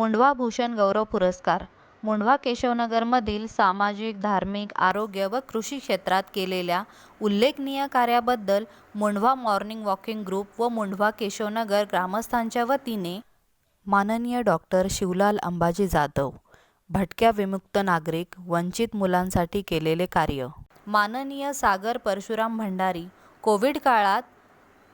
मुंडवा भूषण गौरव पुरस्कार. मुंडवा केशवनगरमधील सामाजिक धार्मिक आरोग्य व कृषी क्षेत्रात केलेल्या उल्लेखनीय कार्याबद्दल मुंडवा मॉर्निंग वॉकिंग ग्रुप व मुंडवा केशवनगर ग्रामस्थांच्या वतीने माननीय डॉक्टर शिवलाल अंबाजी जाधव भटक्या विमुक्त नागरिक वंचित मुलांसाठी केलेले कार्य. माननीय सागर परशुराम भंडारी कोविड काळात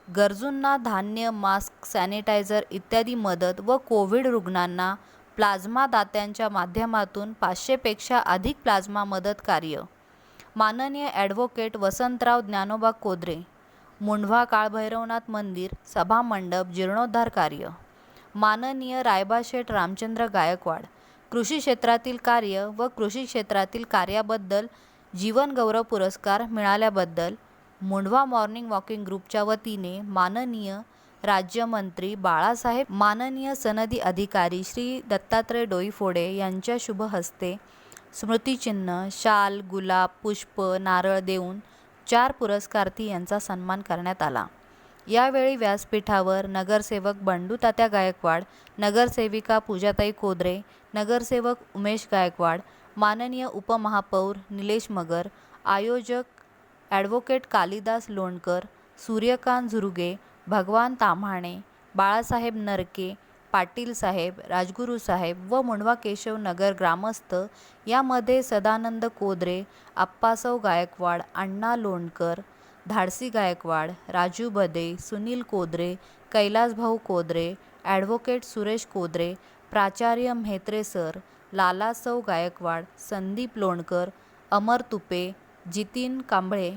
गरजूंना धान्य मास्क सॅनिटायझर इत्यादी मदत व कोविड रुग्णांना प्लाझ्मा दात्यांच्या माध्यमातून पाचशेपेक्षा अधिक प्लाझ्मा मदत कार्य. माननीय ॲडव्होकेट वसंतराव ज्ञानोबा कोदरे मुंढवा काळभैरवनाथ मंदिर सभामंडप जीर्णोद्धार कार्य. माननीय रायबाशेठ रामचंद्र गायकवाड कृषी क्षेत्रातील कार्य व कृषी क्षेत्रातील कार्याबद्दल जीवनगौरव पुरस्कार मिळाल्याबद्दल मुंढवा मॉर्निंग वॉकिंग ग्रुपच्या वतीने माननीय राज्यमंत्री बाळासाहेब माननीय सनदी अधिकारी श्री दत्तात्रय डोईफोडे यांच्या शुभ हस्ते स्मृतिचिन्ह शाल गुलाब पुष्प नारळ देऊन चार पुरस्कार्थी यांचा सन्मान करण्यात आला. यावेळी व्यासपीठावर नगरसेवक बंडू तात्या गायकवाड नगरसेविका पूजाताई कोदरे नगरसेवक उमेश गायकवाड माननीय उपमहापौर निलेश मगर आयोजक ॲडव्होकेट कालिदास लोणकर सूर्यकांत झुरुगे भगवान ताम्हाणे बाळासाहेब नरके पाटील साहेब राजगुरू साहेब व मुंडवा केशव नगर ग्रामस्थ यामध्ये सदानंद कोदरे आप्पासव गायकवाड अण्णा लोणकर धाडसी गायकवाड राजू बदे सुनील कोदरे कैलासभाऊ कोदरे ॲडव्होकेट सुरेश कोदरे प्राचार्य म्हेत्रे सर लालासव गायकवाड संदीप लोणकर अमर तुपे जितीन कांबळे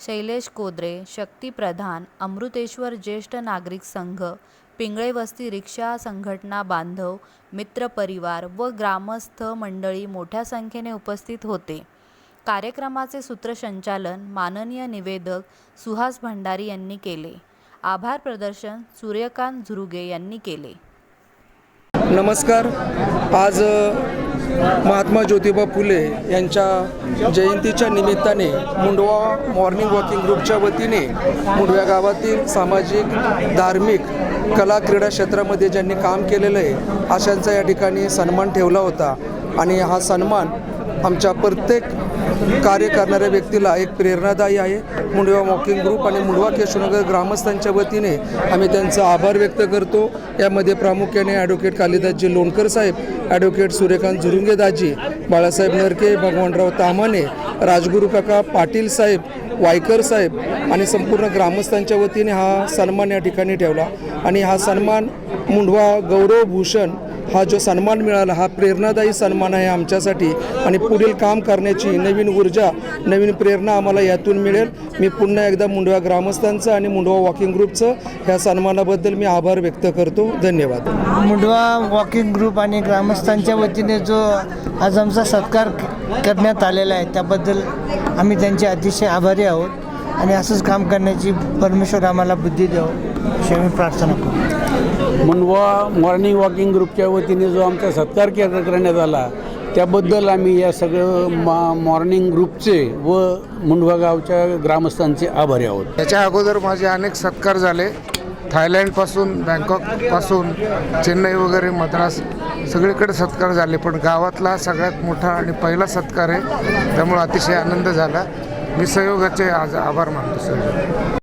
शैलेश कोदरे शक्ती प्रधान अमृतेश्वर ज्येष्ठ नागरिक संघ पिंगळे वस्ती रिक्षा संघटना बांधव मित्र परिवार व ग्रामस्थ मंडळी मोठ्या संख्येने उपस्थित होते. कार्यक्रमाचे सूत्रसंचालन माननीय निवेदक सुहास भंडारी यांनी केले. आभार प्रदर्शन सूर्यकांत झुरुगे यांनी केले. नमस्कार. आज महात्मा ज्योतिबा फुले यांच्या जयंतीच्या निमित्ताने मुंडवा मॉर्निंग वॉकिंग ग्रुपच्या वतीने मुंडव्या गावातील सामाजिक धार्मिक कला क्रीडा क्षेत्रामध्ये ज्यांनी काम केलेलं आहे अशांचा या ठिकाणी सन्मान ठेवला होता. आणि हा सन्मान आमच्या प्रत्येक कार्य करणाऱ्या व्यक्तीला एक प्रेरणादायी आहे. मुंडवा वॉकिंग ग्रुप आणि मुंडवा केशवनगर ग्रामस्थांच्या वतीने आम्ही त्यांचा आभार व्यक्त करतो. यामध्ये प्रामुख्याने ॲडव्होकेट कालिदासजी लोणकर साहेब ॲडव्होकेट सूर्यकांत झुरुंगेदाजी बाळासाहेब नरके भगवानराव तामाने राजगुरू काका पाटील साहेब वायकर साहेब आणि संपूर्ण ग्रामस्थांच्या वतीने हा सन्मान या ठिकाणी ठेवला. आणि हा सन्मान मुंडवा गौरव भूषण हा जो सन्मान मिळाला हा प्रेरणादायी सन्मान आहे आमच्यासाठी आणि पुढील काम करण्याची नवीन ऊर्जा नवीन प्रेरणा आम्हाला यातून मिळेल. मी पुन्हा एकदा मुंडवा ग्रामस्थांचं आणि मुंडवा वॉकिंग ग्रुपचं ह्या सन्मानाबद्दल मी आभार व्यक्त करतो. धन्यवाद. मुंडवा वॉकिंग ग्रुप आणि ग्रामस्थांच्या वतीने जो आज आमचा सत्कार करण्यात आलेला आहे त्याबद्दल आम्ही त्यांचे अतिशय आभारी आहोत. आणि असंच काम करण्याची परमेश्वर आम्हाला बुद्धी द्यावं अशी आम्ही प्रार्थना करतो. मुंडवा मॉर्निंग वॉकिंग ग्रुपच्या वतीने जो आमचा सत्कार केला करण्यात आला त्याबद्दल आम्ही या सगळं मा मॉर्निंग ग्रुपचे व मुंडवा गावच्या ग्रामस्थांचे आभारी आहोत. त्याच्या अगोदर माझे अनेक सत्कार झाले. थायलँडपासून बँकॉकपासून चेन्नई वगैरे मद्रास सगळीकडे सत्कार झाले. पण गावातला सगळ्यात मोठा आणि पहिला सत्कार आहे त्यामुळे अतिशय आनंद झाला. मी सहयोगाचे आज आभार मानतो सर.